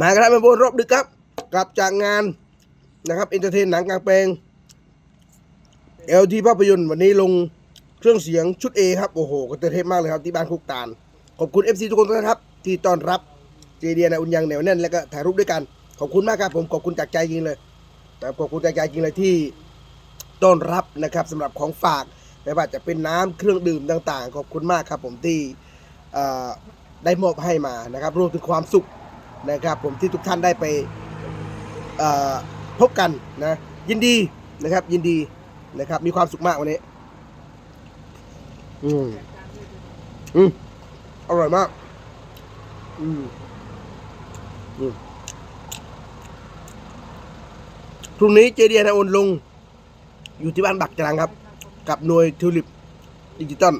มาครับมาบนรอบดึกครับ กลับจากงานนะครับเอนเตอร์เทนหนังกลางแปลง LT ภาพยนตร์วันนี้ลงเครื่องเสียงชุด A ครับ โอ้โหก็เทพมากเลยครับที่บ้านคุกตาล ขอบคุณ FC ทุกคนนะครับ ที่ต้อนรับเจเดียนอุ่นยังเหนียวแน่นแล้วก็ถ่ายรูปด้วยกัน ขอบคุณมากครับผมขอบคุณจากใจจริงเลยแต่ขอบคุณจากใจจริงเลยที่ต้อนรับนะครับสำหรับของฝากไม่ว่าจะเป็นน้ำเครื่องดื่มต่าง ๆ ขอบคุณมากครับผมที่ได้มอบให้มานะครับรวมถึงความสุข นะครับผมที่ทุกท่านได้ไปพบกันนะยินดีนะครับยินดีนะครับ มีความสุขมากวันนี้ อืมอืมอร่อยมาก อืมอืมพรุ่งนี้เจเดียนาโอนลง อยู่ที่บ้านบักจรังครับ กับหน่วยทิวลิปดิจิตอล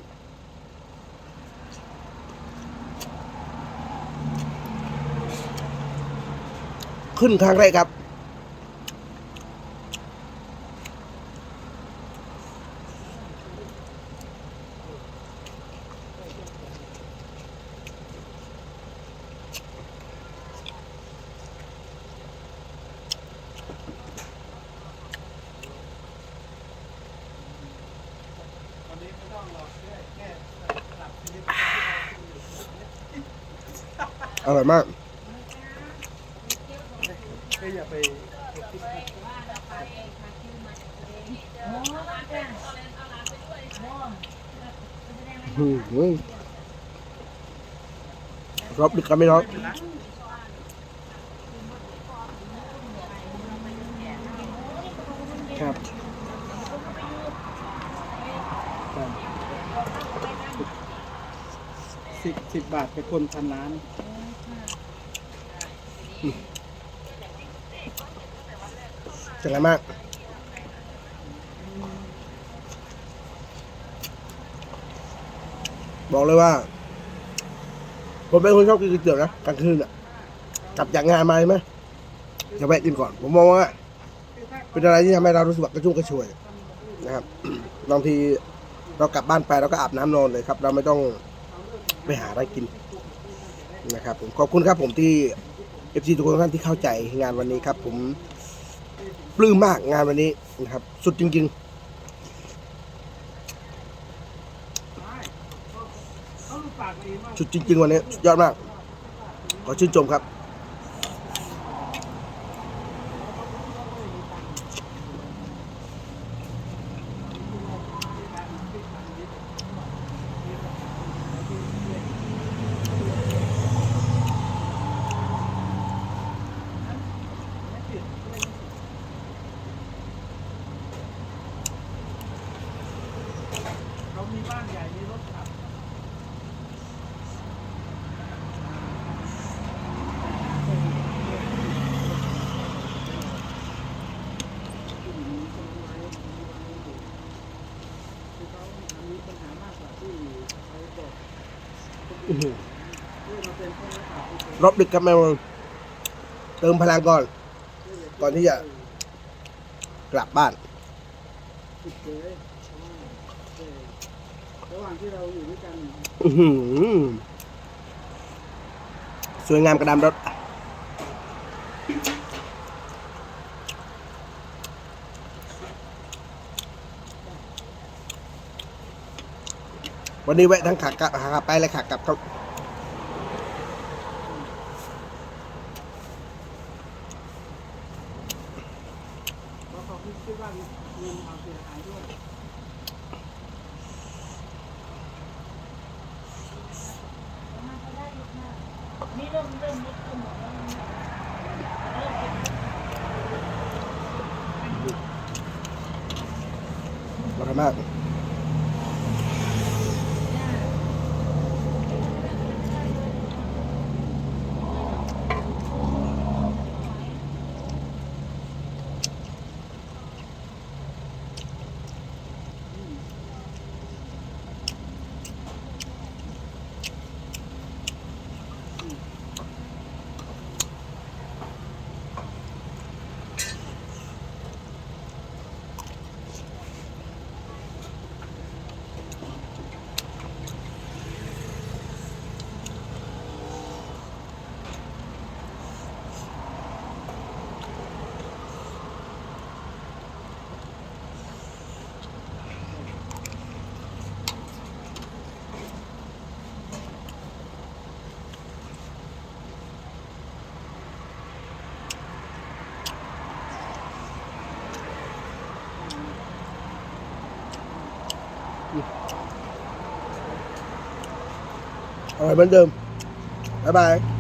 ขึ้นครั้งแรกครับ อร่อยมาก ก็อย่าไปอืมอืมรอบดึกกันไหม่น้องครับสิบสิบบาทไปคนพันล้าน จังไรมาก บอกเลยว่า ผมเป็นคนชอบกินก๋วยเตี๋ยวนะกลางคืนอะ กลับจากงานมาใช่ไหมจะแวะกินก่อน ผมมองว่า เป็นอะไรที่ทำให้เรารู้สึกกระชุ่มกระชวยนะครับบางทีเรากลับบ้านไปเราก็อาบน้ำนอนเลยครับ เราไม่ต้องไปหาอะไรกินนะครับ ผมขอบคุณครับผมที่เอฟซีทุกคนท่านที่เข้าใจงานวันนี้ครับ ผม ปลื้มมากงานวันนี้นะครับ สุดจริง ๆสุดจริงๆวันนี้สุดยอดมาก ขอชื่นชมครับ บ้านใหญ่มีรถขับรอบดึกครับแม่งเติมพลังก่อน ก่อนที่จะกลับบ้าน ระหว่างที่เราอยู่ด้วยกันอื้อหือสวยงามกระดามรถ วันนี้แวะทั้งขากลับขากลับไปและขากลับครับเพราะเขาคิดว่าเงินเอาเสียหายด้วย อร่ อร่อยเหมือนเดิมบ๊ายบาย